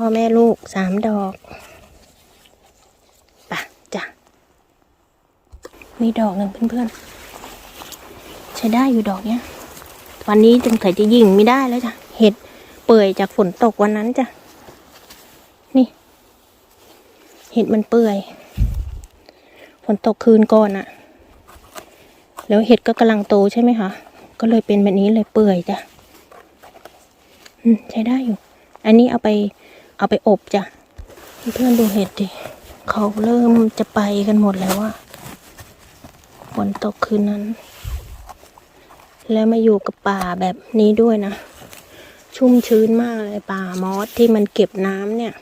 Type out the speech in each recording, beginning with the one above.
พ่อแม่ลูกสามดอกปะจ้ะ มีดอกหนึ่งเพื่อนๆ ใช้ได้อยู่ดอกเนี้ย วันนี้จงใส่จะยิงไม่ได้แล้วจ้ะ เห็ดเปื่อยจากฝนตกวันนั้นจ้ะ นี่ เห็ดมันเปื่อย ฝนตกคืนก่อนอะแล้วเห็ดก็กำลังโตใช่ไหมคะ ก็เลยเป็นแบบนี้เลยเปื่อยจ้ะใช้ได้อยู่ อันนี้เอาไป เอาไปอบจ้ะ เพื่อนดูเห็ดดิ เขาเริ่มจะไปกันหมดแล้วอะฝนตกคืนนั้น แล้วมาอยู่กับป่าแบบนี้ด้วยนะ ชุ่มชื้นมากเลยป่ามอสที่มันเก็บน้ำเนี่ย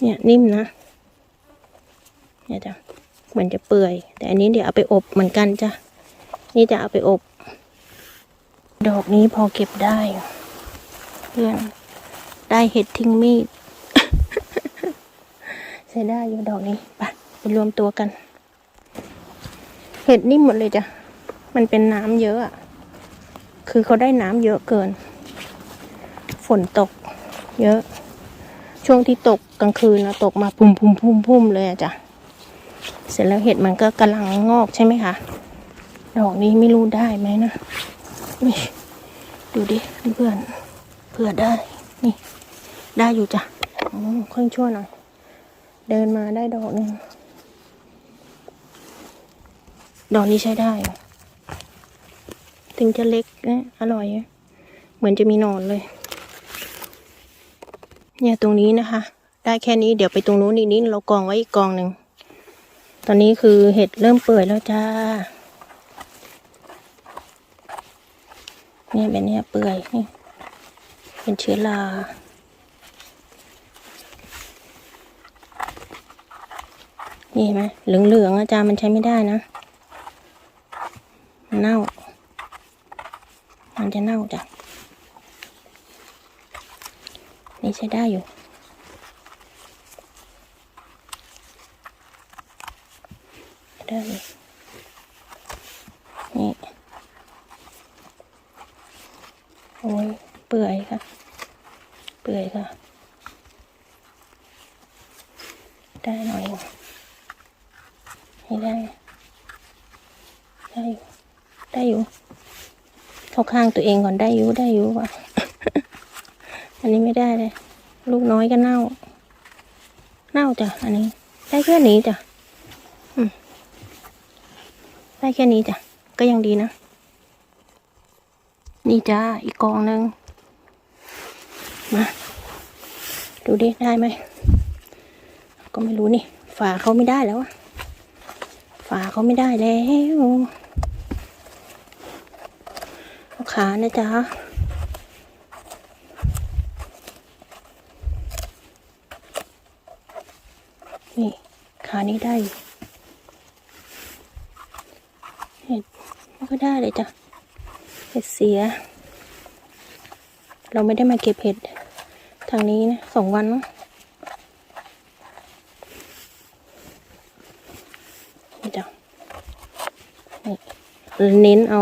เนี่ยนิ่มนะ มือนจะเปื่อย แต่อันนี้เดี๋ยวเอาไปอบเหมือนกันจ้ะ นี่จะเอาไปอบ ดอกนี้พอเก็บได้ เพื่อน ได้เห็ดทิ้งมีดใช้ได้อยู่ดอกนี้ไปไปรวมตัวกัน เห็ดนิ่หมดเลยจ้ะ มันเป็นน้ำเยอะอะคือเขาได้น้ำเยอะเกิน ฝนตก เยอะ ช่วงที่ตกกลางคืนนะตกมาพุ่มพุ่มพุ่มพุ่มเลยอะจ้ะ สร็จแล้วเห็ดมันก็กำลังงอกใช่ไหมคะ ดอกนี้ไม่รู้ได้ไหมนะอุ๊ยดูดิเพื่อนเผื่อได้ นี่ ได้อยู่จ้ะอ๋อค่อยชั่วหน่อย เดินมาได้ดอกหนึ่งดอกนี้ใช้ได้ ถึงจะเล็กนะอร่อย เหมือนจะมีนอนเลย เนี่ยตรงนี้นะคะ ได้แค่นี้เดี๋ยวไปตรงนู้นอีกนิดเรากองไว้อีกกองหนึ่ง ตอนนี้คือเห็ดเริ่มเปื่อยแล้วจ้า เนี่ยแบบเนี้ยเปื่อยนี่ เป็นเชื้อรานี่เห็นไหมเหลืองๆอาจารย์มันใช้ไม่ได้นะเน่า มันจะเน่าจ้ะนี่ใช้ได้อยู่ ได้อยู่นี่ โอ้ย เปื่อยค่ะ เปื่อยค่ะ ได้หน่อยให้ได้ ได้อยู่ ได้อยู่ เข้าข้างตัวเองก่อนได้อยู่ ได้อยู่ว่ะ อันนี้ไม่ได้เลย ลูกน้อยก็เน่า เน่าจ้ะ อันนี้ ได้แค่นี้จ้ะ อืม ได้แค่นี้จ้ะ ก็ยังดีนะ นี่จ้า อีกกองหนึ่งมา ดูดิ ได้ไหม ก็ไม่รู้นี่ ฝาเขาไม่ได้แล้วอะฝาเขาไม่ได้แล้วขานะจ๊ะนี่ขานี้ได้อยู่เห็ด มันก็ได้เลยจ้ะเห็ดเสีย เราไม่ได้มาเก็บเห็ดทางนี้นะสองวันนี่จ้ะนี่เน้นเอา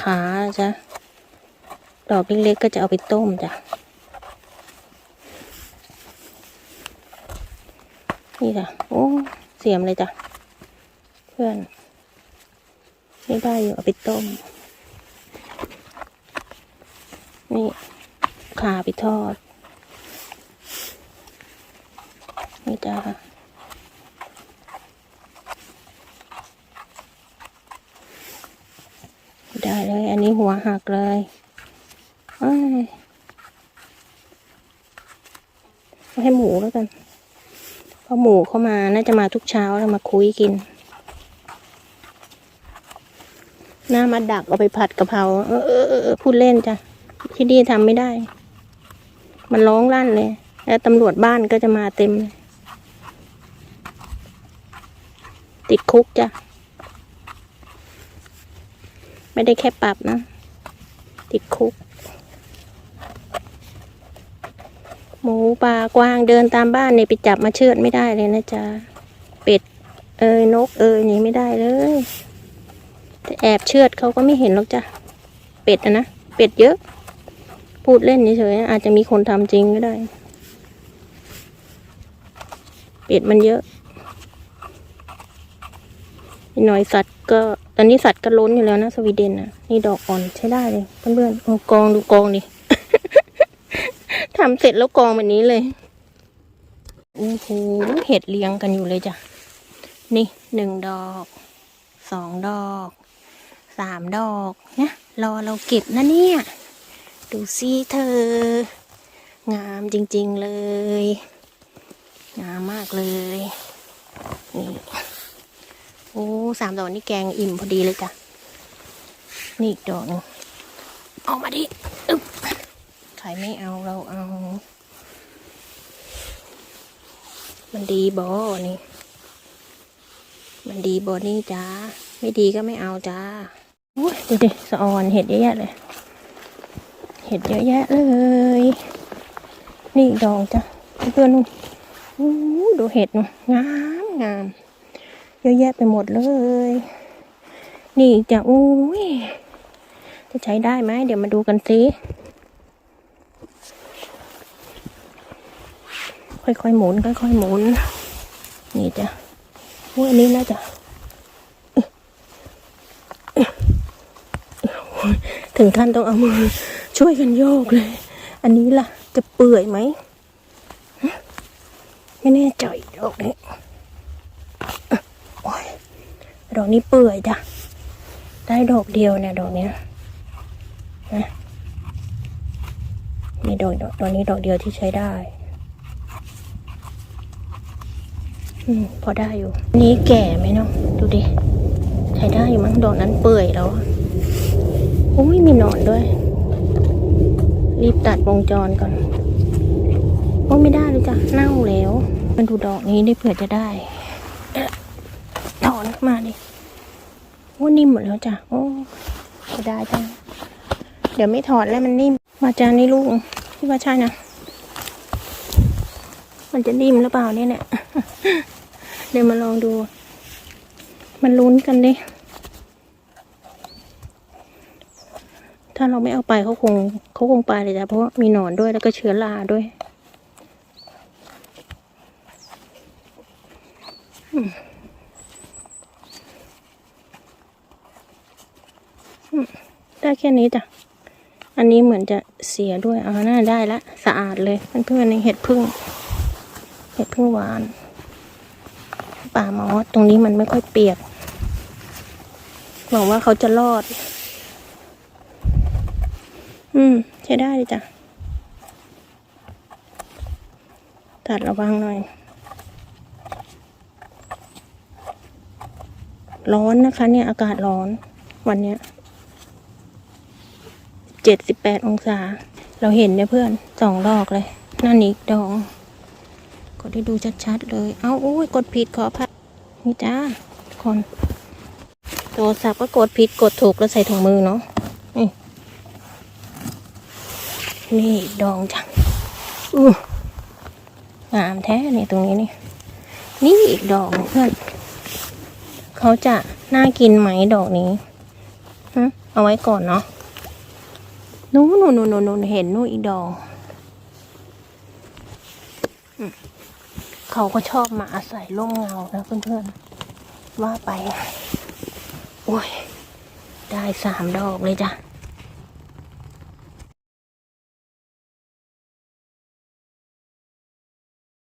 ขาจ้ะดอกเล็กๆก็จะเอาไปต้มจ้ะนี่จ้ะโอ้เสียมเลยจ้ะเพื่อน นี่ได้อยู่เอาไปต้ม นี่ขาไปทอด นี่จ้าได้เลย อันนี้หัวหักเลยอ้ยให้หมูแล้วกันเพราะหมูเข้ามาน่าจะมาทุกเช้าแล้วมาคุยกิน หน้ามาดักเอาไปผัดกะเพราเออเออเออพูดเล่นจ้ะที่นี่ทำไม่ได้ มันร้องลั่นเลย แล้วตำรวจบ้านก็จะมาเต็ม ติดคุกจ้ะ ไม่ได้แค่ปรับนะ ติดคุก หมูปลากวางเดินตามบ้านเนี่ยไปจับมาเชือดไม่ได้เลยนะจ๊ะ เป็ด เอ้ยนก เอ้ยนี่ไม่ได้เลย แต่แอบเชือดเขาก็ไม่เห็นหรอกจ้ะ เป็ดอะนะ เป็ดเยอะ พูดเล่นเฉยๆอาจจะมีคนทำจริงก็ได้ เป็ดมันเยอะอีกหน่อยสัตว์ก็ตอนนี้สัตว์ก็ล้นอยู่แล้วนะสวีเดนอะนี่ดอกอ่อนใช้ได้เลยเพื่อนๆโอ้กองดูกองดิทำเสร็จแล้วกองแบบนี้เลยโอ้โหเห็ดเรียงกันอยู่เลยจ้ะ นี่หนึ่งดอก สองดอก สามดอกเนี่ยรอเราเก็บนะเนี่ย ดูสิเธอ งามจริงๆเลย งามมากเลย นี่ โอ้สามดอกนี่แกงอิ่มพอดีเลยจ้ะ นี่อีกดอกนึงเออกมาดิอึ๊บใครไม่เอาเราเอา มันดีบอนี่ มันดีบอนี่จ้า ไม่ดีก็ไม่เอาจ้า ดูดิสะออนเห็ดเยอะแยะเลย เห็ดเยอะแยะเลย นี่ดอกจ้ะเพื่อนๆนู่นอู้ดูเห็ดนู่นงามงามเยอะแยะไปหมดเลย นี่จ้ะอุ้ยจะใช้ได้ไหมเดี๋ยวมาดูกันสิค่อยๆหมุนค่อยๆหมุน นี่จ้ะอุ้ยอันนี้น่าจะ ถึงขั้นต้องเอามือช่วยกันโยกเลย อันนี้ล่ะ จะเปื่อยไหม ไม่แน่ใจดอกนี้โอ้ยดอกนี้เปื่อยจ้ะ ได้ดอกเดียวเนี่ยดอกเนี้ยนะนี่ดอกดอกดอกนี้ดอกเดียวที่ใช้ได้อืมพอได้อยู่ นี่แก่ไหมเนาะดูดิ ใช้ได้อยู่มั้งดอกนั้นเปื่อยแล้วอะ อ้ยมีหนอนด้วย รีบตัดวงจรก่อนโอ้ไม่ได้เลยจ้ะเน่าแล้วมันดูดอกนี้ได้เผื่อจะได้ถอนออกมาดิโอ้นิ่มหมดแล้วจ้ะโอ้จะได้จ้ะเดี๋ยวไม่ถอดแล้วมันนิ่ม มาจานนี่ลูกพี่ว่าใช่นะมันจะนิ่มหรือเปล่าเนี่ยเนี่ยเดี๋ยวมาลองดู มันลุ้นกันดิ ถ้าเราไม่เอาไปเขาคงเขาคงไปเลยจ้ะเพราะว่ามีหนอนด้วยแล้วก็เชื้อราด้วยได้แค่นี้จ้ะ อันนี้เหมือนจะเสียด้วยเอาน่าได้ละสะอาดเลยเพื่อนๆในเห็ดพึ่ง เห็ดพึ่งหวาน ป่ามอสตรงนี้มันไม่ค่อยเปียกหวังว่าเขาจะรอด อืม ใช้ได้เลยจ้ะ ตัดระวังหน่อย ร้อนนะคะ เนี่ย อากาศร้อน วันเนี้ยเจ็ดสิบแปดองศา เราเห็นเนี่ยเพื่อนสองดอกเลย นั่นอีกดอก กดให้ดูชัดๆเลย เอาอุ้ย กดผิดขออภัยนี่จ้าคนโทรศัพท์ก็กดผิดกดถูกแล้วใส่ถุงมือเนาะนี่ นี่ดองจังอู้งามแท้เนี่ยตรงนี้นี่ นี่อีกดอกเพื่อนเขาจะน่ากินไหมดอกนี้ฮะเอาไว้ก่อนเนาะนู้นนู้นนู้นนู้นเห็นนู้นอีกดอกเขาก็ชอบมาอาศัยร่มเงานะเพื่อนๆ ว่าไป โอ้ย ได้สามดอกเลยจ้ะ